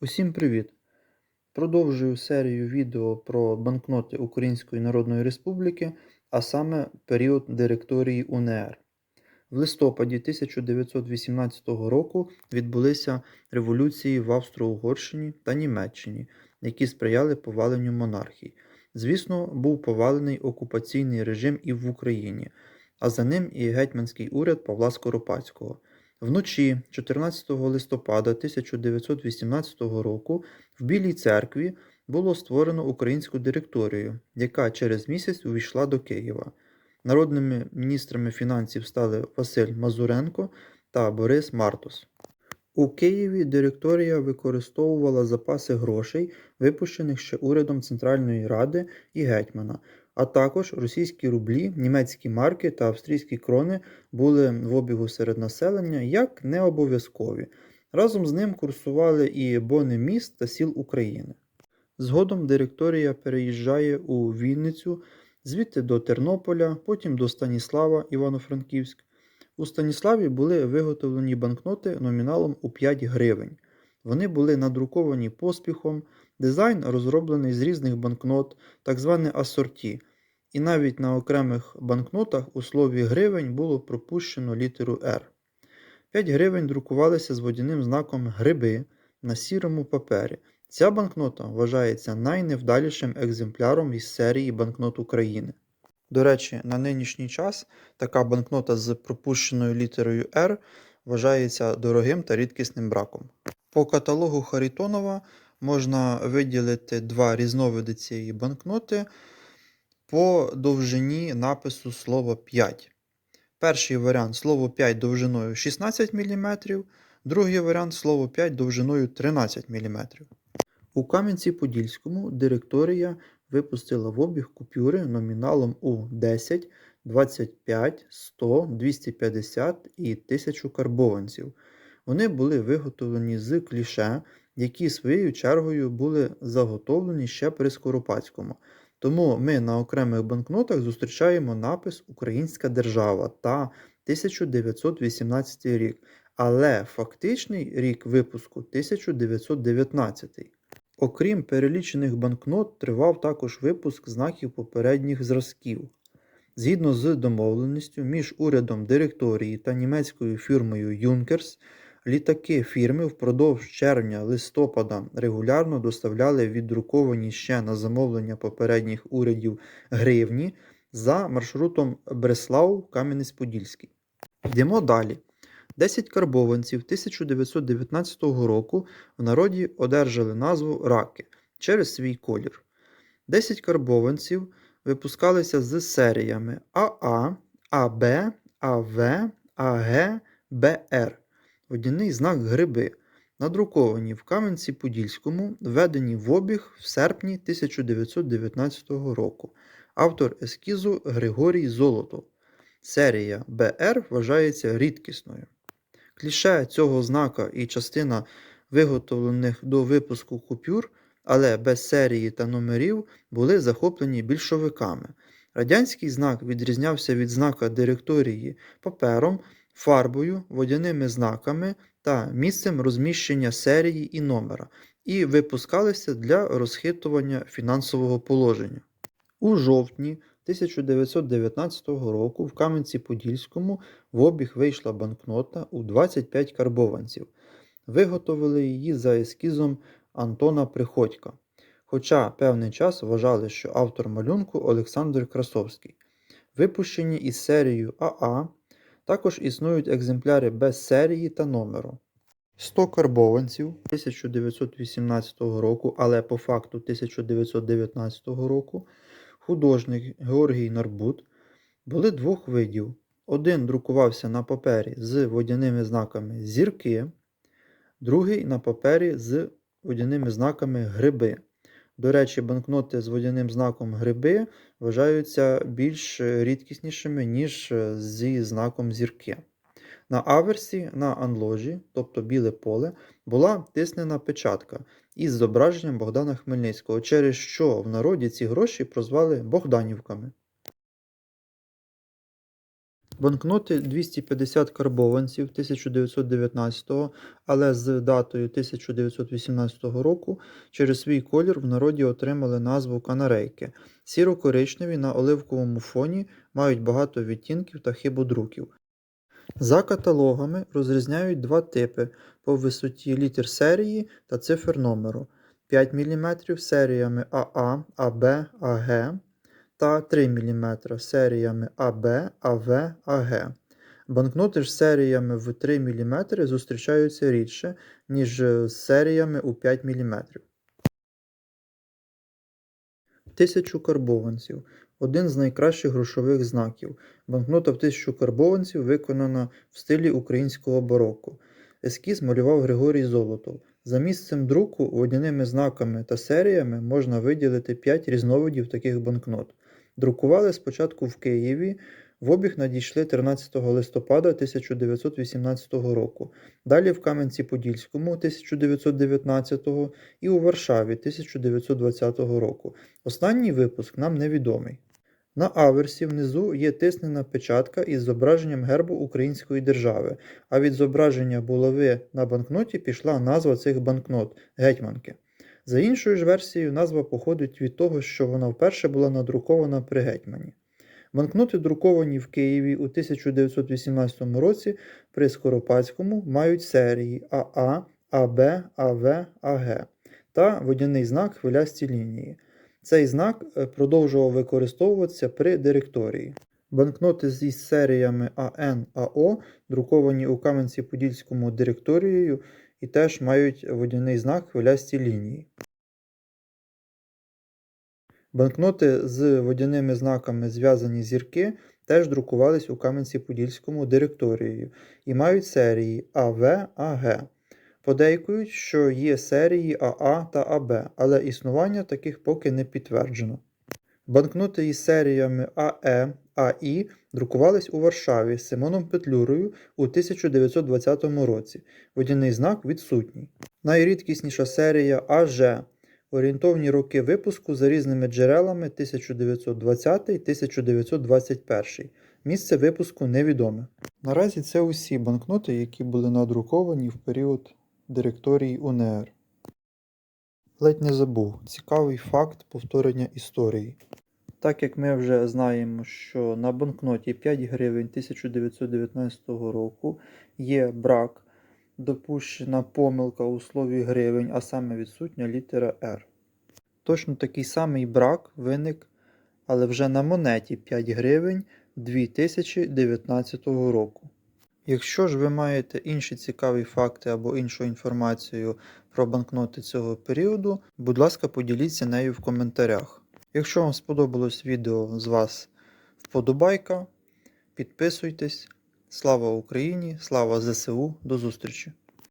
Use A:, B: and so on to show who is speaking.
A: Усім привіт! Продовжую серію відео про банкноти Української Народної Республіки, а саме період директорії УНР. В листопаді 1918 року відбулися революції в Австро-Угорщині та Німеччині, які сприяли поваленню монархій. Звісно, був повалений окупаційний режим і в Україні, а за ним і гетьманський уряд Павла Скоропадського. Вночі 14 листопада 1918 року в Білій церкві було створено українську директорію, яка через місяць увійшла до Києва. Народними міністрами фінансів стали Василь Мазуренко та Борис Мартус. У Києві директорія використовувала запаси грошей, випущених ще урядом Центральної Ради і гетьмана, а також російські рублі, німецькі марки та австрійські крони були в обігу серед населення як необов'язкові. Разом з ним курсували і бони міст та сіл України. Згодом директорія переїжджає у Вінницю, звідти до Тернополя, потім до Станіслава Івано-Франківськ. У Станіславі були виготовлені банкноти номіналом у 5 гривень. Вони були надруковані поспіхом, дизайн розроблений з різних банкнот, так зване асорті, і навіть на окремих банкнотах у слові гривень було пропущено літеру R. 5 гривень друкувалися з водяним знаком гриби на сірому папері. Ця банкнота вважається найневдалішим екземпляром із серії банкнот України. До речі, на нинішній час така банкнота з пропущеною літерою R вважається дорогим та рідкісним браком. По каталогу Харитонова можна виділити два різновиди цієї банкноти по довжині напису слова 5. Перший варіант слово 5 довжиною 16 мм, другий варіант слово 5 довжиною 13 мм. У Кам'янці-Подільському директорія випустила в обіг купюри номіналом у 10, 25, 100, 250 і 1000 карбованців. Вони були виготовлені з кліше, які своєю чергою були заготовлені ще при Скоропадському. Тому ми на окремих банкнотах зустрічаємо напис Українська держава та 1918 рік, але фактичний рік випуску 1919. Окрім перелічених банкнот, тривав також випуск знаків попередніх зразків. Згідно з домовленістю між урядом директорії та німецькою фірмою Юнкерс, літаки фірми впродовж червня-листопада регулярно доставляли віддруковані ще на замовлення попередніх урядів гривні за маршрутом Бреслав-Кам'янець-Подільський. Йдемо далі. 10 карбованців 1919 року в народі одержали назву раки через свій колір. 10 карбованців випускалися з серіями АА, АБ, АВ, АГ, БР. Водяний знак гриби, надруковані в Кам'янці-Подільському, введені в обіг в серпні 1919 року. Автор ескізу Григорій Золотов. Серія БР вважається рідкісною. Кліше цього знака і частина виготовлених до випуску купюр, але без серії та номерів, були захоплені більшовиками. Радянський знак відрізнявся від знака директорії папером, фарбою, водяними знаками та місцем розміщення серії і номера, і випускалися для розхитування фінансового положення. У жовтні 1919 року в Кам'янці-Подільському в обіг вийшла банкнота у 25 карбованців. Виготовили її за ескізом Антона Приходька. Хоча певний час вважали, що автор малюнку Олександр Красовський. Випущені із серією АА, також існують екземпляри без серії та номеру. 100 карбованців 1918 року, але по факту 1919 року художник Георгій Нарбут були двох видів. Один друкувався на папері з водяними знаками зірки, другий на папері з водяними знаками гриби. До речі, банкноти з водяним знаком гриби вважаються більш рідкіснішими, ніж зі знаком зірки. На аверсі на анложі, тобто біле поле, була тиснена печатка із зображенням Богдана Хмельницького, через що в народі ці гроші прозвали Богданівками. Банкноти 250 карбованців 1919, але з датою 1918 року через свій колір в народі отримали назву канарейки. Сіро-коричневі на оливковому фоні мають багато відтінків та хибодруків. За каталогами розрізняють два типи по висоті літер серії та цифр номеру 5 мм серіями АА, АБ, АГ та 3 мм серіями АБ, АВ, АГ. Банкноти з серіями в 3 мм зустрічаються рідше, ніж з серіями у 5 мм. Тисячу карбованців один з найкращих грошових знаків. Банкнота в тисячу карбованців виконана в стилі українського бароко. Ескіз малював Григорій Золотов. За місцем друку водяними знаками та серіями можна виділити 5 різновидів таких банкнот. Друкували спочатку в Києві, в обіг надійшли 13 листопада 1918 року, далі в Кам'янці-Подільському 1919 і у Варшаві 1920 року. Останній випуск нам невідомий. На аверсі внизу є тиснена печатка із зображенням гербу Української держави, а від зображення булави на банкноті пішла назва цих банкнот гетьманки. За іншою ж версією, назва походить від того, що вона вперше була надрукована при гетьмані. Банкноти, друковані в Києві у 1918 році при Скоропадському, мають серії АА, АБ, АВ, АГ та водяний знак хвилясті лінії. Цей знак е, продовжував використовуватися при директорії. Банкноти зі серіями АН, АО друковані у Кам'янці-Подільському директорією і теж мають водяний знак хвилясті лінії. Банкноти з водяними знаками зв'язані зірки теж друкувались у Кам'янці-Подільському директорією і мають серії АВ, АГ. Подейкують, що є серії АА та АБ, але існування таких поки не підтверджено. Банкноти із серіями АЕ, АІ друкувались у Варшаві з Симоном Петлюрою у 1920 році. Водяний знак відсутній. Найрідкісніша серія АЖ. Орієнтовні роки випуску за різними джерелами 1920-1921. Місце випуску невідоме. Наразі це усі банкноти, які були надруковані в період директорії УНР. Ледь не забув цікавий факт повторення історії. Так як ми вже знаємо, що на банкноті 5 гривень 1919 року є брак, допущена помилка у слові гривень, а саме відсутня літера R. Точно такий самий брак виник, але вже на монеті 5 гривень 2019 року. Якщо ж ви маєте інші цікаві факти або іншу інформацію про банкноти цього періоду, будь ласка, поділіться нею в коментарях. Якщо вам сподобалось відео з вас вподобайка, підписуйтесь. Слава Україні! Слава ЗСУ! До зустрічі!